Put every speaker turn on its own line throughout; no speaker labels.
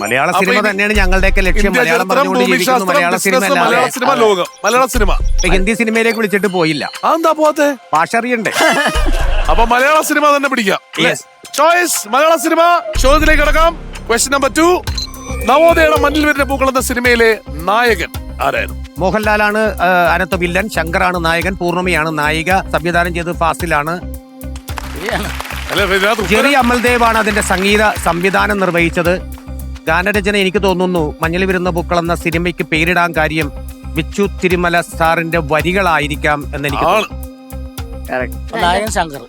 മലയാള cinema തന്നെയാണ് ഞങ്ങളുടെയൊക്കെ ലക്ഷ്യം. മലയാളം പറഞ്ഞുകൊണ്ട് ജീവിക്കുന്നു മലയാള സിനിമ
മലയാള സിനിമ ലോകം മലയാള സിനിമ.
ഹിന്ദി സിനിമയിലേക്ക് വിളിച്ചിട്ട് പോയില്ല.
അതെന്താ പോവാത്തെ?
ഭാഷ അറിയണ്ടേ
അപ്പൊ മലയാള സിനിമ തന്നെ പിടിക്കാം. ചോയ്സ് മലയാള സിനിമ. ചോദ്യത്തിലേക്ക് കിടക്കാം. ക്വസ്റ്റ്യൻ നമ്പർ ടു നവോദയയുടെ മണ്ണിൽ വരുന്ന പൂക്കൾ എന്ന സിനിമയിലെ നായകൻ ആരായിരുന്നു?
മോഹൻലാലാണ് അനത്ത വില്ലൻ ശങ്കറാണ് നായകൻ പൂർണിമയാണ് നായിക സംവിധാനം ചെയ്തത് ഫാസിലാണ്. ജെറി അമൽദേവ് ആണ് അതിന്റെ സംഗീത സംവിധാനം നിർവഹിച്ചത്. ഗാനരചന എനിക്ക് തോന്നുന്നു മഞ്ഞൾ വിരുന്ന പൂക്കൾ എന്ന സിനിമയ്ക്ക് പേരിടാൻ കാര്യം വിച്ചു തിരുമല സാറിന്റെ വരികളായിരിക്കാം എന്ന് എനിക്ക്
ആണ്.
തോന്നുന്നു.
നായകൻ ശങ്കർ.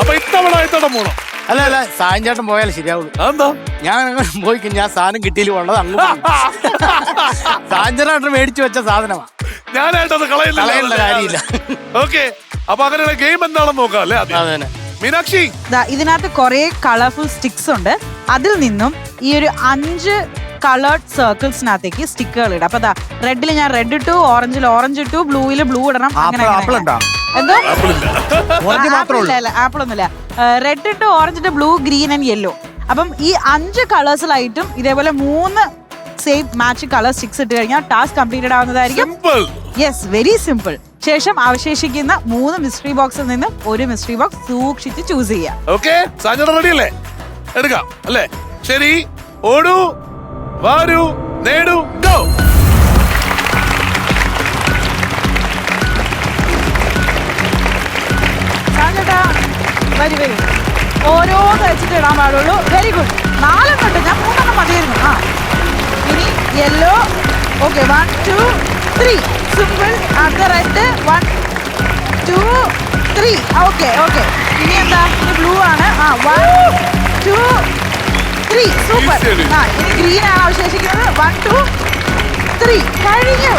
അപ്പൊ ഇത്തവണ ഇത്തവണ പോണം
അല്ല അല്ല സായൻ ചേട്ടൻ പോയാൽ ശരിയാവുള്ളൂ.
അതെന്താ?
ഞാൻ അങ്ങനെ പോയി കഴിഞ്ഞാൽ സാധനം കിട്ടിയില്ല ഉള്ളത് അങ്ങ് ചേട്ടൻ മേടിച്ചു വെച്ച സാധനമാണ്
ഞാനായിട്ടത്
കളയേണ്ട കാര്യമില്ല.
ഓക്കെ. അപ്പൊ അങ്ങനെയുള്ള ഗെയിം എന്താണെന്ന് നോക്കാം അല്ലേ?
അതെ.
മീനാക്ഷി.
ദാ ഇതിനകത്ത് കുറെ കളർഫുൾ സ്റ്റിക്സ് ഉണ്ട്. അതിൽ നിന്നും ഈ ഒരു അഞ്ച് കളേർഡ് സർക്കിൾസിനകത്തേക്ക് സ്റ്റിക്കുകൾ ഇടാം. അപ്പൊ ദാ റെഡിൽ ഞാൻ റെഡ് ഇട്ടു ഓറഞ്ചിൽ ഓറഞ്ച് ഇട്ടു ബ്ലൂവിൽ ബ്ലൂ ഇടണം. അങ്ങനെ
ആപ്പിൾ ആപ്പിൾ ഉണ്ടോ
എന്തോ?
ഓറഞ്ച് മാത്രമേ ഉള്ളൂ
ആപ്പിൾ ഒന്നുമില്ല റെഡ് ഇട്ട് ഓറഞ്ച് ഇട്ട് ബ്ലൂ ഗ്രീൻ ആൻഡ് യെല്ലോ അപ്പം ഈ അഞ്ച് കളേഴ്സിലായിട്ടും ഇതേപോലെ മൂന്ന് സെയിം മാച്ച് കളർ സ്റ്റിക്സ് ഇട്ട് കഴിഞ്ഞാൽ ടാസ്ക് കംപ്ലീറ്റഡ് ആവുന്നതായിരിക്കും. യെസ് വെരി സിമ്പിൾ ശേഷം അവശേഷിക്കുന്ന മൂന്ന് മിസ്റ്ററി ബോക്സിൽ നിന്ന് ഒരു മിസ്റ്ററി ബോക്സ് സൂക്ഷിച്ച് ചൂസ് ചെയ്യാം.
ഓക്കെ റെഡി അല്ലേ? എടുക്കാം അല്ലേ? ശരി. ഓടൂ വാരൂ നേടൂ ഗോ
വരി വരി. ഓരോന്ന് വെച്ചിട്ട് ഇടാൻ പാടുള്ളൂ. വെരി ഗുഡ് നാലെണ്ണം okay one two three simple അടുത്ത red one two three okay okay ഇനി എന്താ? ഇനി ബ്ലൂ ആണ്. ആ വൺ ടു ത്രീ സൂപ്പർ. ആ ഇനി ഗ്രീൻ ആണ് അവശേഷിക്കുന്നത്. വൺ ടു ത്രീ കഴിഞ്ഞു.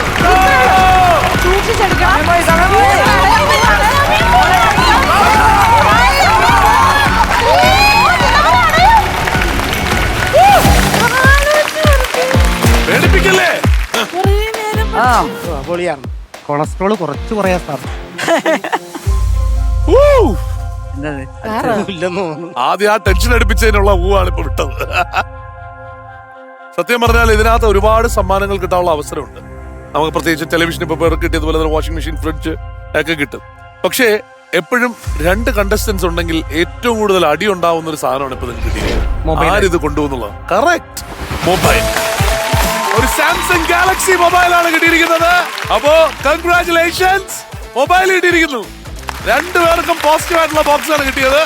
സൂക്ഷിച്ചെടുക്കണം.
പൊളിയാണ്.
കൊളസ്ട്രോൾ കുറച്ച് കുറയാ സാർ
ആദ്യം ആ ടെൻഷൻ അടുപ്പിച്ചതിനുള്ള ഊവാണ് ഇപ്പൊ വിട്ടത്. സത്യം പറഞ്ഞാൽ ഇതിനകത്ത് ഒരുപാട് സമ്മാനങ്ങൾ കിട്ടാനുള്ള അവസരമുണ്ട്. നമുക്ക് പ്രത്യേകിച്ച് ടെലിവിഷൻ ഇപ്പൊ പേർക്ക് കിട്ടിയതുപോലെ തന്നെ വാഷിംഗ് മെഷീൻ ഫ്രിഡ്ജ് ഒക്കെ കിട്ടും. പക്ഷേ എപ്പോഴും രണ്ട് കണ്ടസ്റ്റൻസ് ഉണ്ടെങ്കിൽ ഏറ്റവും കൂടുതൽ അടി ഉണ്ടാവുന്ന ഒരു സാധനമാണ് ഇപ്പൊ നിങ്ങൾക്ക് കിട്ടിയത്. ആരിത് കൊണ്ടുപോകുന്നുള്ളത്? കറക്റ്റ് മൊബൈൽ ഒരു സാംസങ് ഗാലക്സി ആണ് കിട്ടിയിരിക്കുന്നത്. അപ്പോ കൺഗ്രാറ്റുലേഷൻസ് മൊബൈൽ കിട്ടിയിരിക്കുന്നു രണ്ടുപേർക്കും പോസിറ്റീവ് ആയിട്ടുള്ള ബോക്സ് ആണ് കിട്ടിയത്.